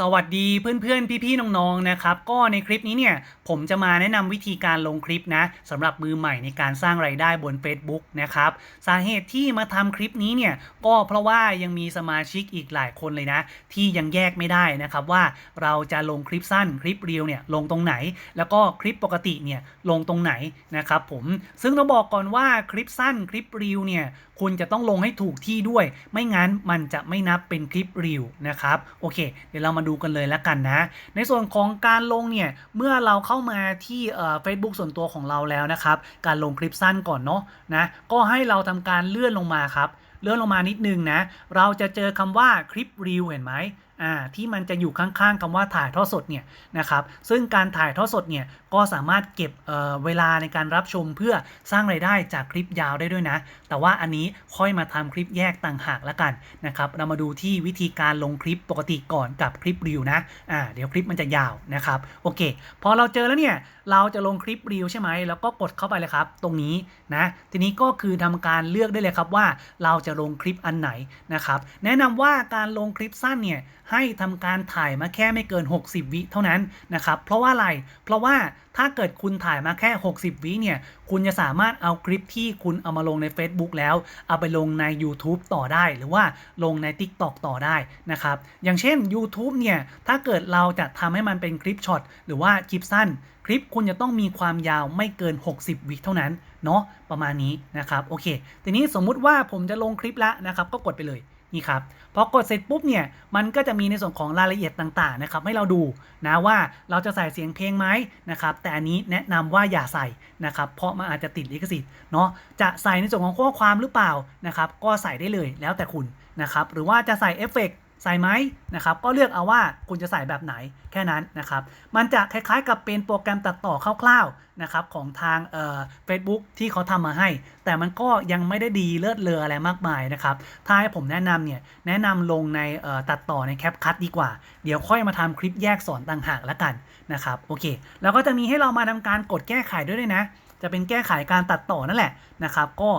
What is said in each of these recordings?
สวัสดีเพื่อนๆ พี่ๆ น้องๆ นะครับ ก็ในคลิปนี้เนี่ย ผมจะมาแนะนำวิธีการลงคลิปนะสำหรับมือใหม่ในการสร้างไรายได้บน Facebook นะครับ สาเหตุที่มาทำคลิปนี้เนี่ย ก็เพราะว่ายังมีสมาชิกอีกหลายคนเลยนะ ที่ยังแยกไม่ได้นะครับว่าเราจะลงคลิปสั้นคลิปเรียวเนี่ยลงตรงไหน แล้วก็คลิปปกติเนี่ยลงตรงไหนนะครับผมซึ่งต้องบอกก่อนว่าคลิปสั้นคลิปเรียวเนี่ยคุณจะต้องลงให้ถูกที่ด้วย ไม่งั้นมันจะไม่นับเป็นคลิปเรียวนะครับโอเค เดี๋ยวเรามาดูกันเลยแล้วกันนะ ในส่วนของการลงเนี่ยเมื่อเราเข้ามาที่เฟซบุ๊กส่วนตัวของเราแล้วนะครับ การลงคลิปสั้นก่อนเนาะนะก็ให้เราทำการเลื่อนลงมาครับเลื่อนลงมานิดนึงนะ เราจะเจอคำว่าคลิปรีวเห็นไหม อ่าที่มันจะอยู่ข้างๆคำว่าถ่ายทอดสดเนี่ยนะครับซึ่งการถ่ายทอดสดเนี่ยก็สามารถเก็บเเวลาในการรับชมเพื่อสร้างไรายได้จากคลิปยาวได้ด้วยนะ แต่ว่าอันนี้ค่อยมาทำคลิปแยกต่างหากล้วกันนะครับเรามาดูที่วิธีการลงคลิปปกติก่อนกับคลิปรีวนะอ่าเดี๋ยวคลิปมันจะยาวนะครับโอเค พอเราเจอแล้วเนี่ยเราจะลงคลิปรีวใช่ไหมแล้วก็กดเข้าไปเลยครับตรงนี้นะทีนี้ก็คือทำการเลือกได้เลยครับว่าเราจะลงคลิปอันไหนนะครับแนะนำว่าการลงคลิปสั้นเนี่ยให้ทำการถ่ายมาแค่ไม่เกิน 60 วิเท่านั้นนะครับ เพราะว่าอะไร เพราะว่าถ้าเกิดคุณถ่ายมาแค่ 60 วิเนี่ย คุณจะสามารถเอาคลิปที่คุณเอามาลงใน Facebook แล้ว เอาไปลงใน YouTube ต่อได้ หรือว่าลงใน TikTok ต่อได้นะครับ อย่างเช่น YouTube เนี่ย ถ้าเกิดเราจะทำให้มันเป็นคลิปช็อตหรือว่าคลิปสั้น คลิปคุณจะต้องมีความยาวไม่เกิน 60 วิเท่านั้น เนาะประมาณนี้นะครับ โอเค ทีนี้สมมุติว่าผมจะลงคลิปแล้วนะครับ ก็กดไปเลย นี่ครับพอกดเสร็จปุ๊บเนี่ยมันก็จะมีในส่วนของรายละเอียดต่างๆนะครับให้เราดูนะว่าเราจะใส่เสียงเพลงไหมนะครับแต่อันนี้แนะนำว่าอย่าใส่นะครับเพราะมันอาจจะติดลิขสิทธิ์เนาะจะใส่ในส่วนของข้อความหรือเปล่านะครับก็ใส่ได้เลยแล้วแต่คุณนะครับหรือว่าจะใส่เอฟเฟก ใส่ไหมนะครับก็เลือกเอาว่าคุณจะใส่แบบไหนแค่นั้นนะครับ มันจะคล้ายๆกับเป็นโปรแกรมตัดต่อคร่าวๆนะครับของทางเอ่อเฟซบุ๊กที่เขาทำมาให้ แต่มันก็ยังไม่ได้ดีเลิศเลออะไรมากมายนะครับ ถ้าให้ผมแนะนำเนี่ยแนะนำลงในเอ่อตัดต่อในแคปคัตดีกว่า เดี๋ยวค่อยมาทำคลิปแยกสอนต่างหากแล้วกันนะครับโอเค แล้วก็จะมีให้เรามาทำการกดแก้ไขด้วยด้วยนะ จะเป็นแก้ไขการตัดต่อนั่นแหละนะครับก็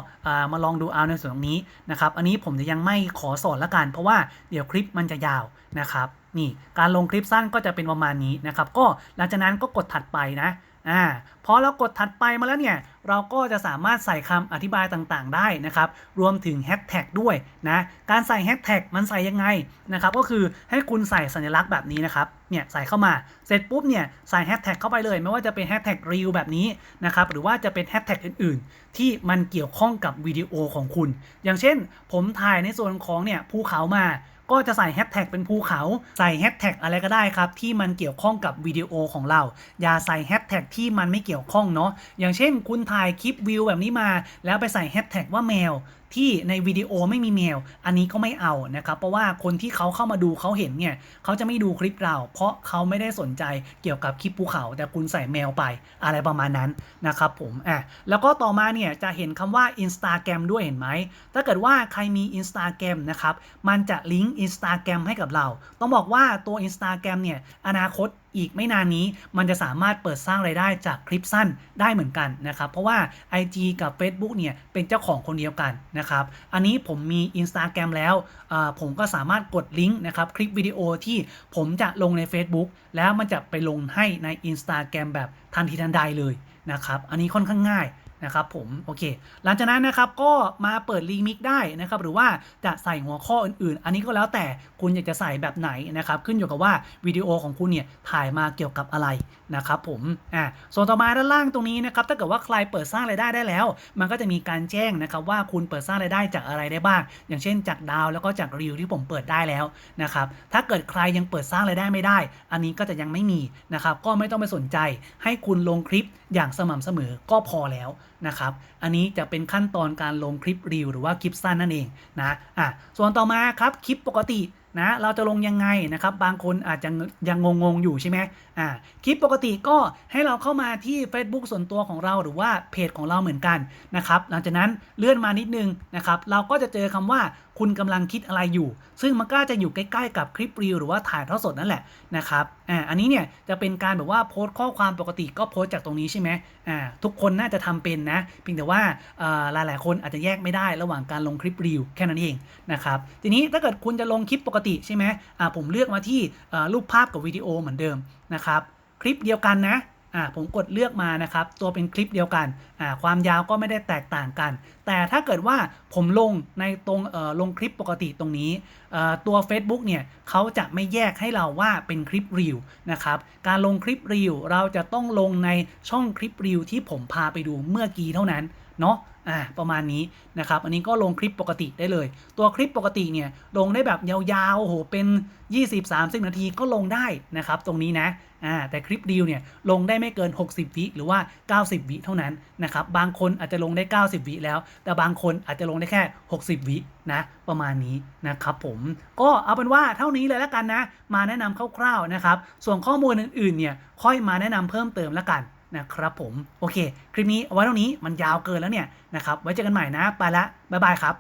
มาลองดูเอาในส่วนตรงนี้นะครับอันนี้ผมจะยังไม่ขอสอนละกัน เพราะว่าเดี๋ยวคลิปมันจะยาวนะครับนี่การลงคลิปสั้นก็จะเป็นประมาณนี้นะครับก็หลังจากนั้นก็กดถัดไปนะ อ่าพอเรากดถัดไปมาแล้วเนี่ยเราก็จะสามารถใส่คำอธิบายต่างๆ ได้นะครับ รวมถึงแฮชแท็กด้วยนะการใส่แฮชแท็กมันใส่ยังไงนะครับก็คือให้คุณใส่สัญลักษณ์แบบนี้นะครับเนี่ยใส่เข้ามาเสร็จปุ๊บเนี่ยใส่แฮชแท็กเข้าไปเลย ไม่ว่าจะเป็นแฮชแท็กรีวแบบนี้นะครับหรือว่าจะเป็นแฮชแท็กอื่นๆ ที่มันเกี่ยวข้องกับวิดีโอของคุณ อย่างเช่น ผมถ่ายในส่วนของเนี่ยภูเขามา ก็จะใส่แฮชแท็กเป็นภูเขา ใส่แฮชแท็กอะไรก็ได้ครับที่มันเกี่ยวข้องกับวิดีโอของเรา อย่าใส่แฮชแท็กที่มันไม่เกี่ยวข้องเนาะอย่างเช่น คุณถ่ายคลิปวิวแบบนี้มา แล้วไปใส่แฮชแท็กว่าแมวที่ในวิดีโอไม่มีแมวอันนี้ก็ไม่เอานะครับเพราะว่าคนที่เขาเข้ามาดูเขาเห็นเนี่ยเขาจะไม่ดูคลิปเรา เพราะเขาไม่ได้สนใจเกี่ยวกับคลิปภูเขา แต่คุณใส่แมวไปอะไรประมาณนั้นนะครับผมอะแล้วก็ต่อมาเนี่ยจะเห็นคำว่า Instagram ด้วยเห็นไหมถ้าเกิดว่าใครมี Instagram นะครับมันจะลิงก์ Instagram ให้กับเรา ต้องบอกว่าตัว Instagram เนี่ยอนาคตอีกไม่นานนี้มันจะสามารถเปิดสร้างไรายได้จากคลิปสั้นได้เหมือนกันนะครับเพราะว่า IG กับ Facebook เนี่ยเป็นเจ้าของคนเดียวกันนะครับ อันนี้ผมมี Instagram แล้ว ผมก็สามารถกดลิงก์นะครับคลิปวิดีโอที่ผมจะลงใน Facebook แล้วมันจะไปลงให้ใน Instagram แบบทันทีทันใดเลยนะครับ อันนี้ค่อนข้างง่าย นะครับผมโอเค หลังจากนั้นนะครับก็มาเปิดรีมิกได้นะครับหรือว่าจะใส่หัวข้ออื่นๆ อันนี้ก็แล้วแต่คุณอยากจะใส่แบบไหนนะครับขึ้นอยู่กับว่าวิดีโอของคุณเนี่ยถ่ายมาเกี่ยวกับอะไรนะครับผมอ่าส่วนต่อมาด้านล่างตรงนี้นะครับถ้าเกิดว่าใครเปิดสร้างรายได้ได้แล้ว มันก็จะมีการแจ้งนะครับว่าคุณเปิดสร้างรายได้จากอะไรได้บ้าง อย่างเช่นจากดาวแล้วก็จากรีวที่ผมเปิดได้แล้วนะครับถ้าเกิดใครยังเปิดสร้างรายได้ไม่ได้ อันนี้ก็จะยังไม่มีนะครับก็ไม่ต้องไปสนใจ ให้คุณลงคลิปอย่างสม่ำเสมอก็พอแล้ว นะครับ อันนี้จะเป็นขั้นตอนการลงคลิปรีวหรือว่าคลิปสั้นนั่นเองนะอะส่วนต่อมาครับคลิปปกตินะเราจะลงยังไงนะครับ บางคนอาจจะยังงงๆอยู่ใช่ไหมอ่าคลิปปกติก็ให้เราเข้ามาที่ Facebook ส่วนตัวของเราหรือว่าเพจของเราเหมือนกันนะครับ หลังจากนั้นเลื่อนมานิดนึงนะครับ เราก็จะเจอคำว่า คุณกำลังคิดอะไรอยู่ ซึ่งมันก็จะอยู่ใกล้ๆกับคลิปรีวหรือว่าถ่ายทอดสดนั่นแหละนะครับอ่าอันนี้เนี่ยจะเป็นการแบบว่าโพสต์ข้อความปกติก็โพสต์จากตรงนี้ใช่ไหมอ่าทุกคนน่าจะทำเป็นนะเพียงแต่ว่าอ่าหลายๆคนอาจจะแยกไม่ได้ระหว่างการลงคลิปรีวแค่นั้นเองนะครับทีนี้ถ้าเกิดคุณจะลงคลิปปกติใช่ไหมอ่าผมเลือกมาที่อ่ารูปภาพกับวิดีโอเหมือนเดิมนะครับคลิปเดียวกันนะ อ่าผมกดเลือกมานะครับ ตัวเป็นคลิปเดียวกันอ่าความยาวก็ไม่ได้แตกต่างกัน แต่ถ้าเกิดว่าผมลงในตรงเอ่อลงคลิปปกติตรงนี้เอ่อตัว Facebook เนี่ยเขาจะไม่แยกให้เราว่าเป็นคลิปรีวนะครับการลงคลิปรีวเราจะต้องลงในช่องคลิปรีวที่ผมพาไปดูเมื่อกี้เท่านั้นเนาะ อ่าประมาณนี้นะครับ อันนี้ก็ลงคลิปปกติได้เลย ตัวคลิปปกติเนี่ยลงได้แบบยาวๆโอ้โหเป็น 20-30 นาทีก็ลงได้นะครับตรงนี้นะอ่าแต่คลิปดีลเนี่ยลงได้ไม่เกิน 60 วิหรือว่า 90 วิเท่านั้นนะครับบางคนอาจจะลงได้ 90 วิแล้ว แต่บางคนอาจจะลงได้แค่ 60 วินะประมาณนี้นะครับผมก็เอาเป็นว่าเท่านี้เลยแล้วกันนะ มาแนะนำคร่าวๆนะครับส่วนข้อมูลอื่นๆเนี่ยค่อยมาแนะนำเพิ่มเติมแล้วกัน นะครับผม โอเค คลิปนี้เอาไว้เท่านี้มันยาวเกินแล้วเนี่ยนะครับ ไว้เจอกันใหม่นะ ไปละ บ๊ายบายครับ